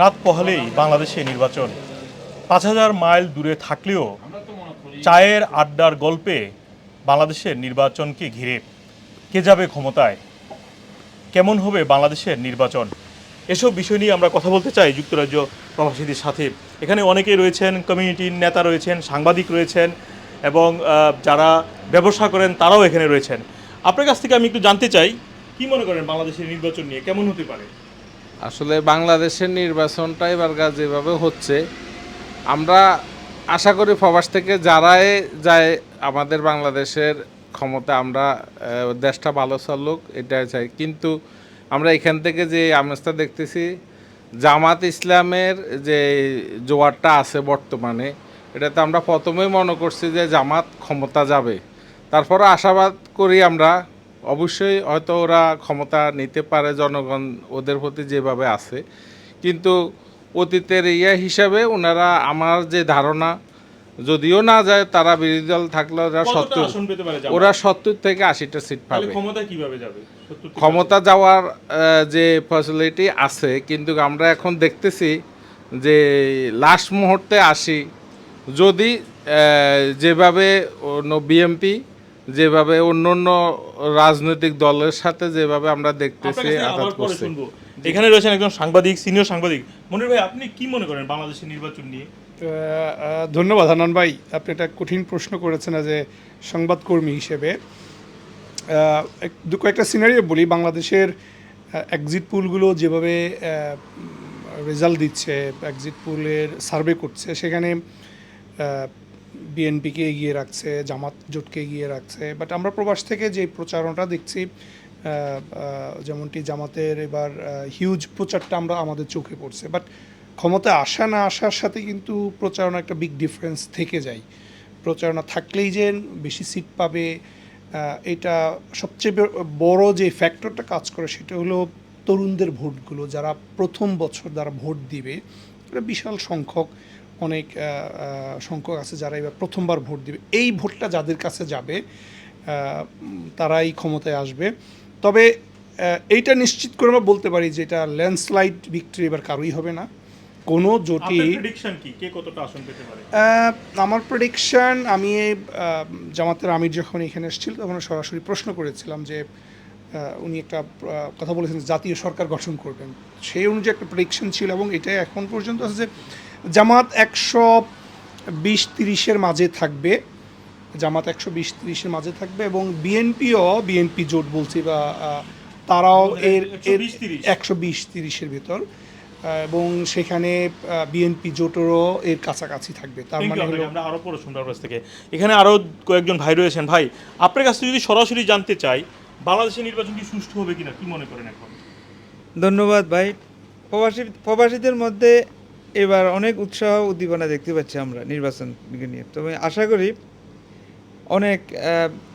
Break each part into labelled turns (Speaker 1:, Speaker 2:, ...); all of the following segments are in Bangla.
Speaker 1: রাত পহলেই বাংলাদেশে নির্বাচন। পাঁচ হাজার মাইল দূরে থাকলেও চায়ের আড্ডার গল্পে বাংলাদেশের নির্বাচনকে ঘিরে কে যাবে ক্ষমতায়? কেমন হবে বাংলাদেশের নির্বাচন? এসব বিষয় নিয়ে আমরা কথা বলতে চাই যুক্তরাজ্য প্রবাসীদের সাথে। এখানে অনেকেই রয়েছেন, কমিউনিটির নেতা রয়েছেন, সাংবাদিক রয়েছেন এবং যারা ব্যবসা করেন তারাও এখানে রয়েছেন। আপনার কাছ থেকে আমি একটু জানতে চাই কি মনে করেন বাংলাদেশের নির্বাচন নিয়ে? কেমন হতে পারে?
Speaker 2: আসলে বাংলাদেশের নির্বাচনটা এবার গা যেভাবে হচ্ছে, আমরা আশা করি প্রবাস থেকে যারাই যায় আমাদের বাংলাদেশের ক্ষমতা, আমরা দেশটা ভালো চলুক, এটাই চাই। কিন্তু আমরা এখান থেকে যে আমেজটা দেখতেছি, জামাত ইসলামের যে জোয়ারটা আছে বর্তমানে, এটাতে আমরা প্রথমেই মনে করছি যে জামাত ক্ষমতা যাবে। তারপরে আশাবাদ করি আমরা অবশ্যই হয়তো ওরা ক্ষমতা নিতে পারে জনগণ ওদের প্রতি যেভাবে আছে। কিন্তু অতীতের ইয়ে হিসাবে ওনারা আমার যে ধারণা যদিও না যায় তারা বিরোধী দল থাকলে ওরা সত্তর? ওরা সত্তর থেকে আশিটা সিট পাবে।
Speaker 1: ক্ষমতা কীভাবে যাবে?
Speaker 2: ক্ষমতা যাওয়ার যে ফ্যাসিলিটি আছে কিন্তু আমরা এখন দেখতেছি যে লাস্ট মুহূর্তে আসি যদি যেভাবে বিএমপি যেভাবে অন্য অন্য রাজনৈতিক দলের সাথে যেভাবে আমরা দেখতেছি আঘাত
Speaker 1: আবার পরে
Speaker 2: করছে।
Speaker 1: শুনব। এখানে রয়েছেন একজন সাংবাদিক সিনিয়র সাংবাদিক। মনির ভাই আপনি কি মনে করেন বাংলাদেশের নির্বাচন নিয়ে?
Speaker 3: ধন্যবাদ হানান ভাই। আপনি একটা কঠিন প্রশ্ন করেছেন যে সংবাদকর্মী হিসেবে। দু কয়েকটা সিনারিও বলি। বাংলাদেশের এক্সিট পুলগুলো যেভাবে রেজাল্ট দিচ্ছে এক্সিট পুলের সার্ভে করছে সেখানে বিএনপিকে এগিয়ে রাখছে, জামাত জোটকে এগিয়ে রাখছে বাট আমরা প্রবাস থেকে যে প্রচারণাটা দেখছি যেমনটি জামাতের এবার হিউজ প্রচারটা আমরা আমাদের চোখে পড়ছে বাট ক্ষমতা আসা না আসার সাথে কিন্তু প্রচারণা একটা বিগ ডিফারেন্স থেকে যায়। প্রচারণা থাকলেই যে বেশি সিট পাবে এটা সবচেয়ে বড় যে ফ্যাক্টরটা কাজ করে সেটা হলো তরুণদের ভোটগুলো, যারা প্রথম বছর যারা ভোট দিবে, এটা বিশাল সংখ্যক। অনেক সংখ্যক আছে যারা এবার প্রথমবার ভোট দিবে। এই ভোটটা যাদের কাছে যাবে তারাই ক্ষমতায় আসবে। তবে এইটা নিশ্চিত করে আমরা বলতে পারি যে এটা ল্যান্ডস্লাইড ভিক্টরি এবার কারোই হবে না। কোনো আহ, আমার প্রেডিকশন আমি জামাতের আমির যখন এখানে এসেছিল তখন সরাসরি প্রশ্ন করেছিলাম যে উনি একটা কথা বলেছেন জাতীয় সরকার গঠন করবেন। সেই অনুযায়ী একটা প্রেডিকশন ছিল এবং এটা এখন পর্যন্ত আছে যে জামাত একশো বিশ তিরিশের মাঝে থাকবে। জামাত একশো বিশ তিরিশের মাঝে থাকবে এবং বিএনপিও বিএনপি জোট বলছি বা তারাও এর এর একশো বিশ তিরিশের ভেতর। এবং সেখানে বিএনপি জোটেরও এর কাছাকাছি থাকবে। তার মানে হলো
Speaker 1: আমরা আরও পরে আপনার কাছ থেকে। এখানে আরও কয়েকজন ভাই রয়েছেন। ভাই আপনার কাছ থেকে যদি সরাসরি জানতে চাই বাংলাদেশের নির্বাচন কি সুষ্ঠু হবে কিনা কি মনে করেন এখন?
Speaker 4: ধন্যবাদ ভাই। প্রবাসী প্রবাসীদের মধ্যে এবার অনেক উৎসাহ উদ্দীপনা দেখতে পাচ্ছি আমরা নির্বাচনকে নিয়ে। তবে আশা করি অনেক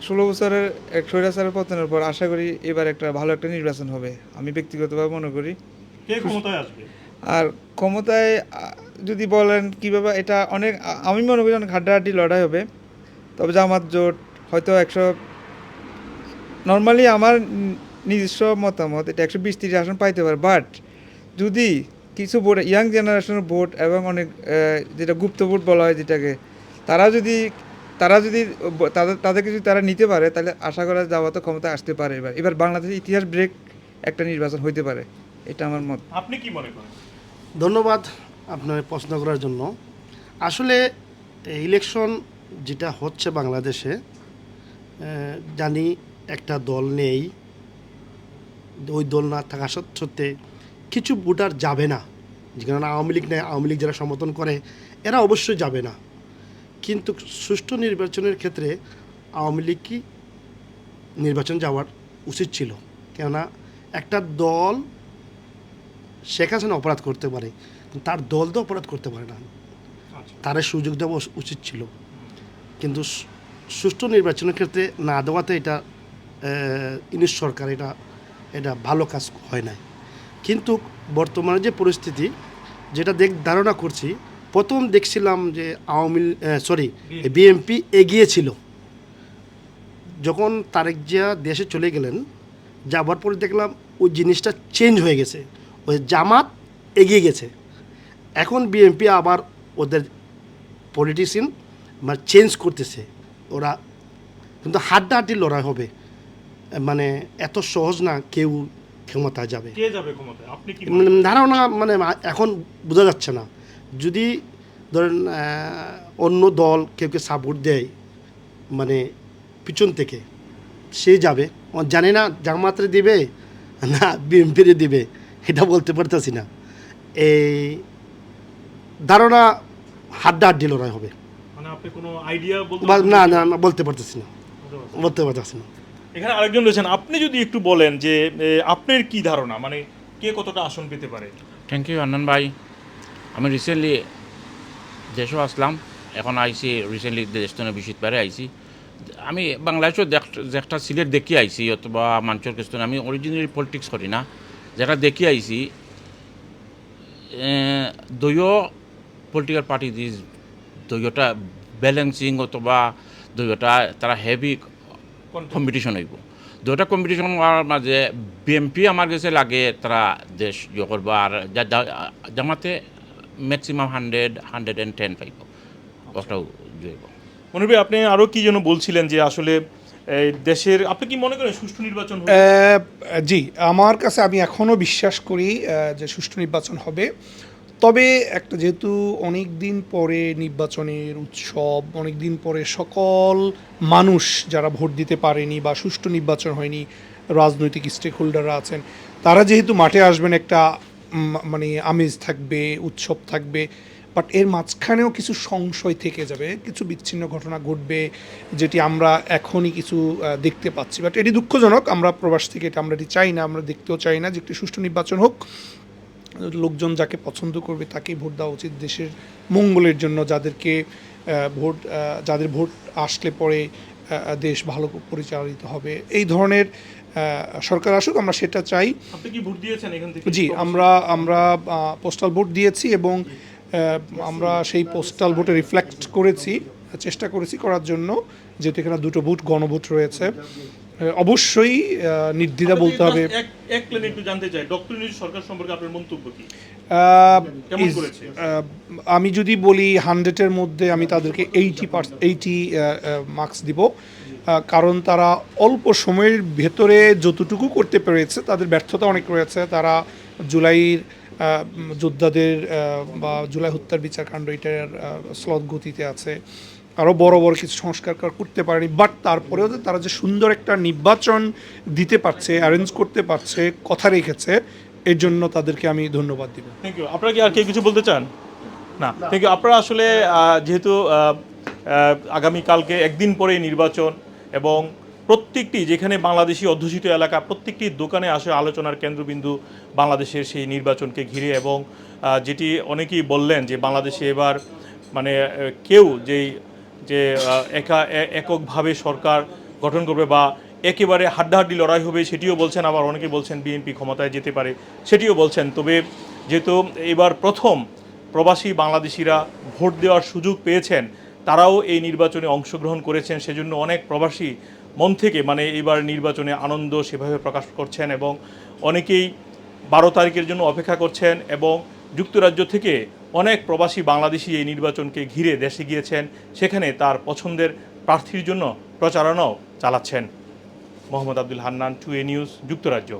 Speaker 4: ষোলো বছরের এক স্বৈরাচারের পতনের পর আশা করি এবার একটা ভালো একটা নির্বাচন হবে। আমি ব্যক্তিগতভাবে মনে করি আর ক্ষমতায় যদি বলেন কীভাবে এটা অনেক আমি মনে করি অনেক হাড্ডাহাড্ডি লড়াই হবে। তবে জামাত জোট হয়তো একশো নর্মালি আমার নিজস্ব মতামত এটা একশো বিশ তিরিশ আসন পাইতে পারে। বাট যদি কিছু ভোট ইয়াং জেনারেশনের বোর্ড এবং অনেক যেটা গুপ্ত ভোট বলা হয় যেটাকে তারা যদি তারা যদি তাদের তাদেরকে যদি তারা নিতে পারে তাহলে আশা করা যাওয়া তো ক্ষমতা আসতে পারে। এবার এবার বাংলাদেশের ইতিহাস ব্রেক একটা নির্বাচন হইতে পারে এটা আমার মত।
Speaker 1: আপনি কি মনে করেন?
Speaker 5: ধন্যবাদ আপনার প্রশ্ন করার জন্য। আসলে ইলেকশন যেটা হচ্ছে বাংলাদেশে জানি একটা দল নেই ওই দল না থাকা সত্ত্বে কিছু ভোটার যাবে না। যেখানে আওয়ামী লীগ নেয় আওয়ামী লীগ যারা সমর্থন করে, এরা অবশ্যই যাবে না। কিন্তু সুষ্ঠু নির্বাচনের ক্ষেত্রে আওয়ামী লীগ কি নির্বাচন যাওয়ার উচিত ছিল? কেননা একটা দল শেখ হাসিনা অপরাধ করতে পারে তার দল তো অপরাধ করতে পারে না। তার সুযোগ দেওয়া উচিত ছিল। কিন্তু সুষ্ঠু নির্বাচনের ক্ষেত্রে না দেওয়াতে এটা ইনিশ সরকার এটা এটা ভালো কাজ হয় নাই। কিন্তু বর্তমানে যে পরিস্থিতি যেটা দেখ ধারণা করছি প্রথম দেখছিলাম যে আওয়ামী সরি বিএনপি এগিয়ে ছিল যখন তারেক জিয়া দেশে চলে গেলেন যাবার পরে দেখলাম ওই জিনিসটা চেঞ্জ হয়ে গেছে। ওই জামাত এগিয়ে গেছে। এখন বিএনপি আবার ওদের পলিটিশিয়ান মানে চেঞ্জ করতেছে। ওরা কিন্তু হাড্ডাহাড্ডি লড়াই হবে। মানে এত সহজ না কেউ ক্ষমতায় যাবে।
Speaker 1: কে যাবে ক্ষমতায়? আপনি কি
Speaker 5: মানে ধারণা মানে এখন বোঝা যাচ্ছে না। যদি ধরেন অন্য দল কেউ কেউ সাপোর্ট দেয় মানে পিছন থেকে সে যাবে। জানে না জামাতরে দিবে না বিএনপিরে দিবে এটা বলতে পারতেছি না। এই ধারণা হাড্ডাহাড্ডি লড়াই হবে।
Speaker 1: মানে
Speaker 5: না না, বলতে পারতেছি না। বলতে পারতেছি না।
Speaker 1: এখানে আরেকজন রয়েছেন। আপনি যদি একটু বলেন যে আপনার কি ধারণা? মানে কে কতটা আসন পেতে পারে?
Speaker 6: থ্যাংক ইউ আনন্দ ভাই। আমি রিসেন্টলি দেশও আসলাম, এখন আইসি রিসেন্টলি দেশজনে বিশিত পারে আইসি। আমি বাংলাদেশও যেটা সিলেট দেখি আইসি অথবা মাঞ্চর কেস্তন, আমি অরিজিনালি পলিটিক্স করি না। যেটা দেখি আইসি দলীয় পলিটিক্যাল পার্টি দিস দলীয়টা ব্যালেন্সিং অথবা দলীয়টা তারা হেভি কম্পিটিশন হইব। দুটা কম্পিটিশন হওয়ার মাঝে বিএমপি আমার কাছে লাগে তারা দেশ ইয়ে করব আর জামাতে maximum hundred hundred and ten পাইব। ওটাও জয়ব
Speaker 1: মনে আপনি আরও কি যেন বলছিলেন যে আসলে এই দেশের আপনি কি মনে করেন সুষ্ঠু নির্বাচন
Speaker 3: জি আমার কাছে আমি এখনও বিশ্বাস করি যে সুষ্ঠু নির্বাচন হবে। তবে একটা যেহেতু অনেক দিন পরে নির্বাচনের উৎসব অনেক দিন পরে সকল মানুষ যারা ভোট দিতে পারেনি বা সুষ্ঠু নির্বাচন হয়নি, রাজনৈতিক স্টেক হোল্ডাররা আছেন, তারা যেহেতু মাঠে আসবেন একটা মানে আমেজ থাকবে, উৎসব থাকবে বাট এর মাঝখানেও কিছু সংশয় থেকে যাবে, কিছু বিচ্ছিন্ন ঘটনা ঘটবে, যেটি আমরা এখনই কিছু দেখতে পাচ্ছি। বাট এটি দুঃখজনক, আমরা প্রবাস থেকে এটা আমরা এটি চাই না, আমরা দেখতেও চাই না যে একটি সুষ্ঠু নির্বাচন হোক লোকজন যাকে পছন্দ করবে তাকেই ভোট দেওয়া উচিত দেশের মঙ্গলের জন্য যাদেরকে ভোট যাদের ভোট আসলে পরে দেশ ভালো পরিচালিত হবে। এই ধরনের সরকার আসুক আমরা সেটা চাই। জি আমরা আমরা পোস্টাল ভোট দিয়েছি এবং আমরা সেই পোস্টাল ভোটে রিফ্লেক্ট করেছি চেষ্টা করেছি করার জন্য যেহেতু এখানে দুটো ভোট গণভোট রয়েছে। অবশ্যই নির্দ্বিধা বলতে হবে।
Speaker 1: এক লাইনে একটু জানতে চাই ডক্টর নিউজ সরকার সম্পর্কে আপনার মন্তব্য কি?
Speaker 3: আমি যদি বলি হান্ড্রেডের মধ্যে আমি তাদেরকে এইটি এইটি মার্কস দিব। কারণ তারা অল্প সময়ের ভেতরে যতটুকু করতে পেরেছে তাদের ব্যর্থতা অনেক রয়েছে। তারা জুলাইয়ের যোদ্ধাদের বা জুলাই হত্যার বিচারকাণ্ড এটার স্লথ গতিতে আছে। আরও বড় বড় কিছু সংস্কার করতে পারেনি বাট তারপরেও যে তারা যে সুন্দর একটা নির্বাচন দিতে পারছে অ্যারেঞ্জ করতে পারছে, কথা রেখেছে, এর জন্য তাদেরকে আমি ধন্যবাদ দিব।
Speaker 1: থ্যাংক ইউ আপনারা কি আর কেউ কিছু বলতে চান? না। থ্যাংক ইউ আপনারা আসলে যেহেতু আগামীকালকে একদিন পরেই নির্বাচন এবং প্রত্যেকটি যেখানে বাংলাদেশি অধ্যুষিত এলাকা, প্রত্যেকটি দোকানে আসে আলোচনার কেন্দ্রবিন্দু বাংলাদেশের সেই নির্বাচনকে ঘিরে এবং যেটি অনেকেই বললেন যে বাংলাদেশে এবার মানে কেউ যেই যে একা এককভাবে সরকার গঠন করবে বা একেবারে হাড্ডাহাড্ডি লড়াই হবে সেটিও বলছেন, আবার অনেকে বলছেন বিএনপি ক্ষমতায় যেতে পারে সেটিও বলছেন। তবে যেহেতু এবার প্রথম প্রবাসী বাংলাদেশিরা ভোট দেওয়ার সুযোগ পেয়েছেন, তারাও এই নির্বাচনে অংশগ্রহণ করেছেন, সেজন্য অনেক প্রবাসী মন থেকে মানে এবার নির্বাচনে আনন্দ সেভাবে প্রকাশ করছেন এবং অনেকেই বারো তারিখের জন্য অপেক্ষা করছেন এবং যুক্তরাজ্য থেকে অনেক প্রবাসী বাংলাদেশি এই নির্বাচনকে ঘিরে দেশে গিয়েছেন। সেখানে তার পছন্দের প্রার্থীর জন্য প্রচারণাও চালাচ্ছেন। Mohammad Abdul Hannan to A news, যুক্তরাজ্য।